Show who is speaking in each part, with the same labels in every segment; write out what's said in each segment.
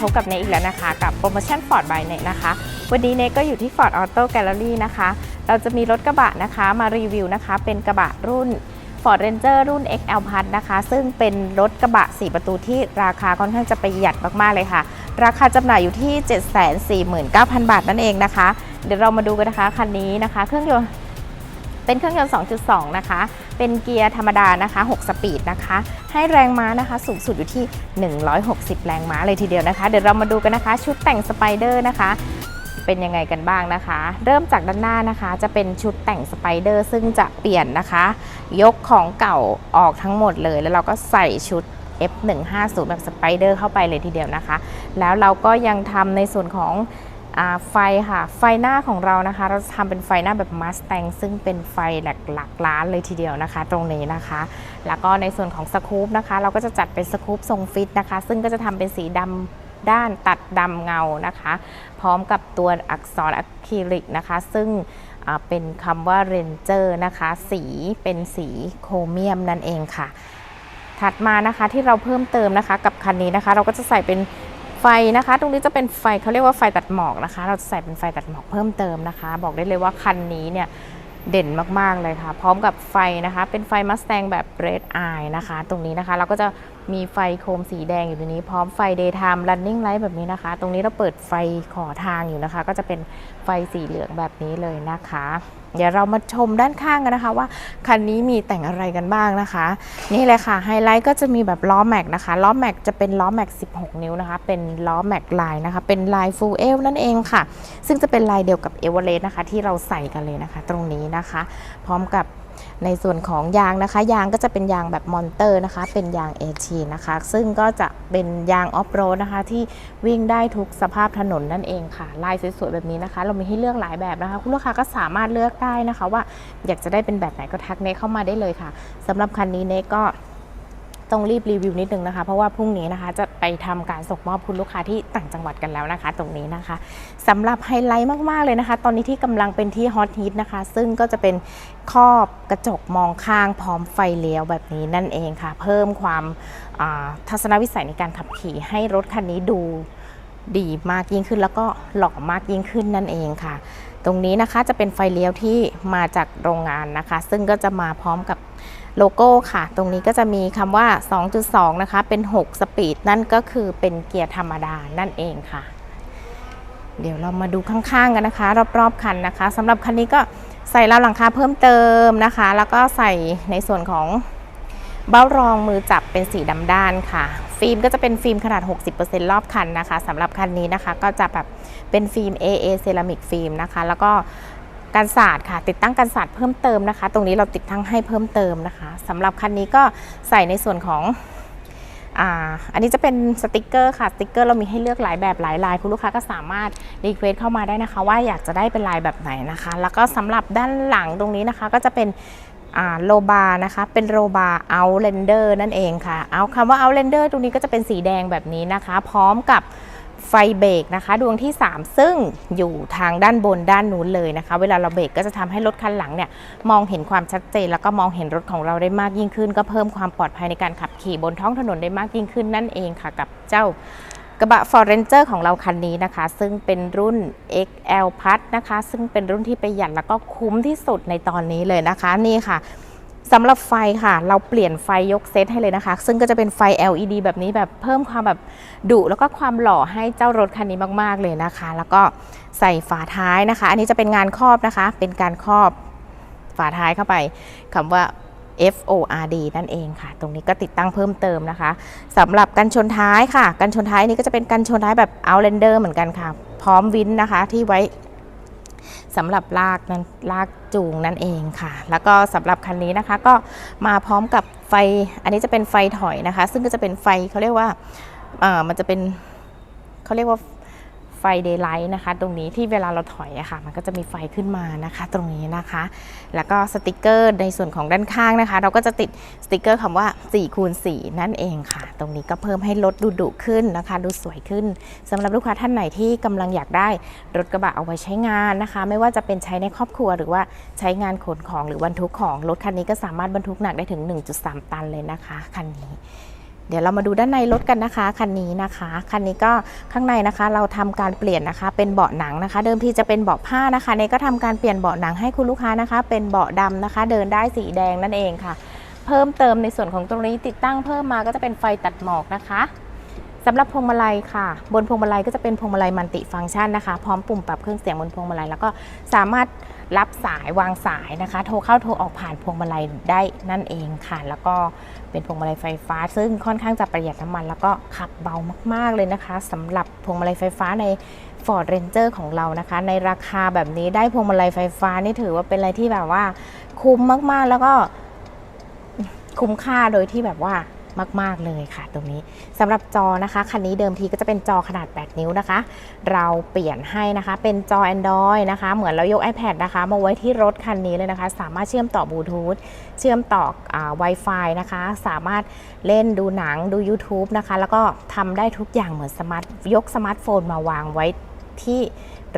Speaker 1: พบกับเนยอีกแล้วนะคะ กับโปรโมชั่น Ford by เนยนะคะ วันนี้เนยก็อยู่ที่ Ford Auto Gallery นะคะ เราจะมีรถกระบะนะคะมารีวิวนะคะ เป็นกระบะรุ่น Ford Ranger รุ่น XL Plus นะคะ ซึ่งเป็นรถกระบะ 4 ประตูที่ราคาค่อนข้างจะประหยัดมาก ๆ เลยค่ะ ราคาจำหน่ายอยู่ที่ 749,000 บาทนั่นเองนะคะ เดี๋ยวเรามาดูกันนะคะ คันนี้นะคะ เครื่องยนต์ เป็นเครื่องยนต์ 2.2 นะคะ เป็นเกียร์ธรรมดานะคะ 6 สปีดนะคะ ให้แรงม้านะคะ สูงสุดอยู่ที่ 160 แรงม้าเลยทีเดียวนะคะ เดี๋ยวเรามาดูกันนะคะ ชุดแต่งสไปเดอร์นะคะ เป็นยังไงกันบ้างนะคะ เริ่มจากด้านหน้านะคะ จะเป็นชุดแต่งสไปเดอร์ซึ่งจะเปลี่ยนนะคะ ยกของเก่าออกทั้งหมดเลย แล้วเราก็ใส่ชุด F150 แบบสไปเดอร์เข้าไปเลยทีเดียวนะคะ แล้วเราก็ยังทำในส่วนของ ไฟค่ะ ไฟหน้าของเรานะคะ เราจะทำเป็นไฟหน้าแบบมัสแตงซึ่งเป็นไฟหลักหลักล้านเลยทีเดียวนะคะ ตรงนี้นะคะ แล้วก็ในส่วนของสกูปนะคะ เราก็จะจัดเป็นสกูปทรงฟิตนะคะ ซึ่งก็จะทำเป็นสีดำด้านตัดดำเงานะคะ พร้อมกับตัวอักษรอะคริลิกนะคะ ซึ่งเป็นคำว่า Ranger นะคะ สีเป็นสีโครเมียมนั่นเองค่ะ ถัดมานะคะที่เราเพิ่มเติมนะคะกับคันนี้นะคะ เราก็จะใส่เป็น ไฟนะคะ ตรงนี้จะเป็นไฟเขาเรียกว่าไฟตัดหมอกนะคะ เราจะใส่เป็นไฟตัดหมอกเพิ่มเติมนะคะ บอกได้เลยว่าคันนี้เนี่ยเด่นมาก ๆ เลยค่ะ พร้อมกับไฟนะคะ เป็นไฟมัสแตงแบบ Red Eye นะคะ ตรงนี้นะคะ เราก็จะมีไฟโคมสีแดงอยู่ตรงนี้ พร้อมไฟ Daytime Running Light แบบนี้นะคะ ตรงนี้เราเปิดไฟขอทางอยู่นะคะ ก็จะเป็นไฟสีเหลืองแบบนี้เลยนะคะ เดี๋ยวเรามาชมด้านข้างกันนะคะ ว่าคันนี้มีแต่งอะไรกันบ้างนะคะ นี่เลยค่ะไฮไลท์ก็จะมีแบบล้อแม็กนะคะล้อแม็กจะเป็นล้อแม็ก16 นิ้วนะคะ เป็นล้อแม็กลายนะคะ เป็นลายฟูลเอลนั่นเองค่ะ ซึ่งจะเป็นลายเดียวกับเอเวอเรสต์นะคะ ที่เราใส่กันเลยนะคะ ตรงนี้นะคะ พร้อมกับ ในส่วนของยางนะคะ ยางก็จะเป็นยางแบบมอนเตอร์นะคะ เป็นยางเอชีนะคะ ซึ่งก็จะเป็นยางออฟโรดนะคะ ที่วิ่งได้ทุกสภาพถนนนั่นเองค่ะ ลายสวยๆแบบนี้นะคะ เรามีให้เลือกหลายแบบนะคะ คุณลูกค้าก็สามารถเลือกได้นะคะ ว่าอยากจะได้เป็นแบบไหนก็ทักเนเข้ามาได้เลยค่ะสำหรับคันนี้เนก็ ต้องรีบรีวิวนิดนึงนะคะ เพราะว่าพรุ่งนี้นะคะจะไปทำการส่งมอบคุณลูกค้าที่ต่างจังหวัดกันแล้วนะคะ ตรงนี้นะคะสำหรับไฮไลท์มากๆเลยนะคะ ตอนนี้ที่กำลังเป็นที่ฮอตฮิตนะคะ ซึ่งก็จะเป็นครอบกระจกมองข้างพร้อมไฟเลี้ยวแบบนี้นั่นเองค่ะ เพิ่มความทัศนวิสัยในการขับขี่ให้รถคันนี้ดูดีมากยิ่งขึ้นแล้วก็หล่อมากยิ่งขึ้นนั่นเองค่ะ ตรงนี้นะคะจะเป็นไฟเลี้ยวที่มาจากโรงงานนะคะ ซึ่งก็จะมาพร้อมกับ โลโก้ค่ะ ตรงนี้ก็จะมีคำว่า 2.2 นะคะ เป็น 6 สปีด นั่นก็คือเป็นเกียร์ธรรมดานั่นเองค่ะ เดี๋ยวเรามาดูข้างๆกันนะคะ รอบๆคันนะคะสำหรับคันนี้ก็ใส่ราวหลังคาเพิ่มเติมนะคะ แล้วก็ใส่ในส่วนของเบ้ารองมือจับเป็นสีดำด้านค่ะ ฟิล์มก็จะเป็นฟิล์มขนาด 60%รอบคันนะคะสำหรับคันนี้นะคะ ก็จะแบบเป็นฟิล์ม AA เซรามิกฟิล์มนะคะ แล้วก็ กันศาสตร์ค่ะ ติดตั้งกันศาสตร์เพิ่มเติมนะคะ ตรงนี้เราติดตั้งให้เพิ่มเติมนะคะสำหรับคันนี้ก็ใส่ในส่วนของอันนี้จะเป็นสติกเกอร์ค่ะสติกเกอร์เรามีให้เลือกหลายแบบหลายลายคุณลูกค้าก็สามารถรีเควสเข้ามาได้นะคะ ว่าอยากจะได้เป็นลายแบบไหนนะคะ แล้วก็สำหรับด้านหลังตรงนี้นะคะก็จะเป็นโลบานะคะ เป็นโลบาเอาเลนเดอร์นั่นเองค่ะ เอาคำว่าเอาเลนเดอร์ตรงนี้ก็จะเป็นสีแดงแบบนี้นะคะ พร้อมกับ ไฟเบรกนะคะ ดวงที่ 3 ซึ่งอยู่ทางด้านบนด้านนู้นเลยนะคะ เวลาเราเบรกก็จะทำให้รถคันหลังเนี่ยมองเห็นความชัดเจน แล้วก็มองเห็นรถของเราได้มากยิ่งขึ้น ก็เพิ่มความปลอดภัยในการขับขี่บนท้องถนนได้มากยิ่งขึ้นนั่นเองค่ะกับเจ้ากระบะ Ford Ranger ของเราคันนี้นะคะ ซึ่งเป็นรุ่น XL p l u นะคะ ซึ่งเป็นรุ่นที่ประหยัดแล้วก็คุ้มที่สุดในตอนนี้เลยนะคะ นี่ค่ะ สำหรับไฟค่ะ เราเปลี่ยนไฟยกเซตให้เลยนะคะ ซึ่งก็จะเป็นไฟ LED แบบนี้แบบเพิ่มความแบบดุแล้วก็ความหล่อให้เจ้ารถคันนี้มาก ๆ เลยนะคะ แล้วก็ใส่ฝาท้ายนะคะ อันนี้จะเป็นงานครอบนะคะ เป็นการครอบฝาท้ายเข้าไปคำว่า F O R D นั่นเองค่ะ ตรงนี้ก็ติดตั้งเพิ่มเติมนะคะสำหรับกันชนท้ายค่ะ กันชนท้ายนี้ก็จะเป็นกันชนท้ายแบบ Outlander เหมือนกันค่ะ พร้อมวินนะคะที่ไว้ สำหรับลากนั้นลากจูงนั่นเองค่ะ แล้วก็สำหรับคันนี้นะคะก็มาพร้อมกับไฟ อันนี้จะเป็นไฟถอยนะคะ ซึ่งก็จะเป็นไฟเขาเรียกว่ามันจะเป็นเขาเรียกว่า เดย์ไลท์นะคะ ตรงนี้ที่เวลาเราถอยอะค่ะ มันก็จะมีไฟขึ้นมานะคะ ตรงนี้นะคะ แล้วก็สติกเกอร์ในส่วนของด้านข้างนะคะ เราก็จะติดสติกเกอร์คำว่า4คูณ4นั่นเองค่ะ ตรงนี้ก็เพิ่มให้รถดูดุขึ้นนะคะ ดูสวยขึ้นสำหรับลูกค้าท่านไหนที่กำลังอยากได้รถกระบะเอาไว้ใช้งานนะคะ ไม่ว่าจะเป็นใช้ในครอบครัวหรือว่าใช้งานขนของหรือบรรทุกของรถคันนี้ก็สามารถบรรทุกหนักได้ถึง 1.3 ตันเลยนะคะคันนี้ เดี๋ยวเรามาดูด้านในรถกันนะคะคันนี้นะคะคันนี้ก็ข้างในนะคะ เราทำการเปลี่ยนนะคะ เป็นเบาะหนังนะคะ เดิมทีจะเป็นเบาะผ้านะคะเนก็ทำการเปลี่ยนเบาะหนังให้คุณลูกค้านะคะ เป็นเบาะดำนะคะ เดินได้สีแดงนั่นเองค่ะ เพิ่มเติมในส่วนของตรงนี้ติดตั้งเพิ่มมาก็จะเป็นไฟตัดหมอกนะคะสำหรับพวงมาลัยค่ะ บนพวงมาลัยก็จะเป็นพวงมาลัยมัลติฟังก์ชันนะคะ พร้อมปุ่มปรับเครื่องเสียงบนพวงมาลัยแล้วก็สามารถ รับสายวางสายนะคะ โทรเข้าโทรออกผ่านพวงมาลัยได้นั่นเองค่ะ แล้วก็เป็นพวงมาลัยไฟฟ้า ซึ่งค่อนข้างจะประหยัดน้ำมัน แล้วก็ขับเบามาก ๆ เลยนะคะสำหรับพวงมาลัยไฟฟ้าใน Ford Ranger ของเรานะคะ ในราคาแบบนี้ได้พวงมาลัยไฟฟ้านี่ถือว่าเป็นอะไรที่แบบว่าคุ้มมากๆ แล้วก็คุ้มค่าโดยที่แบบว่า มาก ๆ เลยค่ะ ตรงนี้สำหรับจอนะคะ คันนี้เดิมทีก็จะเป็นจอขนาด 8 นิ้วนะคะ เราเปลี่ยนให้นะคะ เป็นจอ Android นะคะ เหมือนเรายก iPad นะคะ มาไว้ที่รถคันนี้เลยนะคะ สามารถเชื่อมต่อบลูทูธเชื่อมต่ออา Wi-Fi นะคะ สามารถเล่นดูหนังดู YouTube นะคะ แล้วก็ทำได้ทุกอย่างเหมือนสมาร์ทยกสมาร์ทโฟนมาวางไว้ที่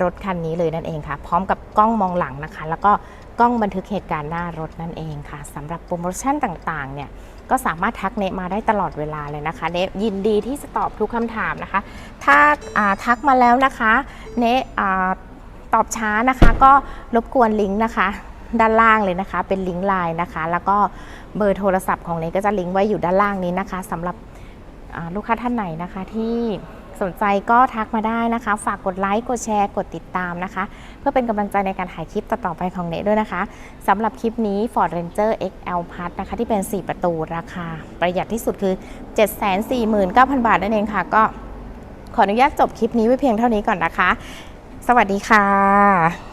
Speaker 1: รถคันนี้เลยนั่นเองค่ะ พร้อมกับกล้องมองหลังนะคะ แล้วก็กล้องบันทึกเหตุการณ์หน้ารถนั่นเองค่ะสำหรับโปรโมชั่นต่างๆเนี่ย ก็สามารถทักเนมาได้ตลอดเวลาเลยนะคะ เนยินดีที่จะตอบทุกคำถามนะคะ ถ้าาทักมาแล้วนะคะ เนอตอบช้านะคะก็รบกวนลิงก์นะคะ ด้านล่างเลยนะคะ เป็นลิงก์ไลน์นะคะ แล้วก็เบอร์โทรศัพท์ของเนก็จะลิงก์ไว้อยู่ด้านล่างนี้นะคะสำหรับลูกค้าท่านไหนนะคะที่ สนใจก็ทักมาได้นะคะ ฝากกดไลค์กดแชร์กดติดตามนะคะ เพื่อเป็นกำลังใจในการถ่ายคลิปต่อๆไปของเนด้วยนะคะสำหรับคลิปนี้ Ford Ranger XL Plus นะคะ ที่เป็น 4 ประตูราคา ประหยัดที่สุดคือ 749,000 บาทนั่นเองค่ะ ก็ขออนุญาตจบคลิปนี้ไว้เพียงเท่านี้ก่อนนะคะ สวัสดีค่ะ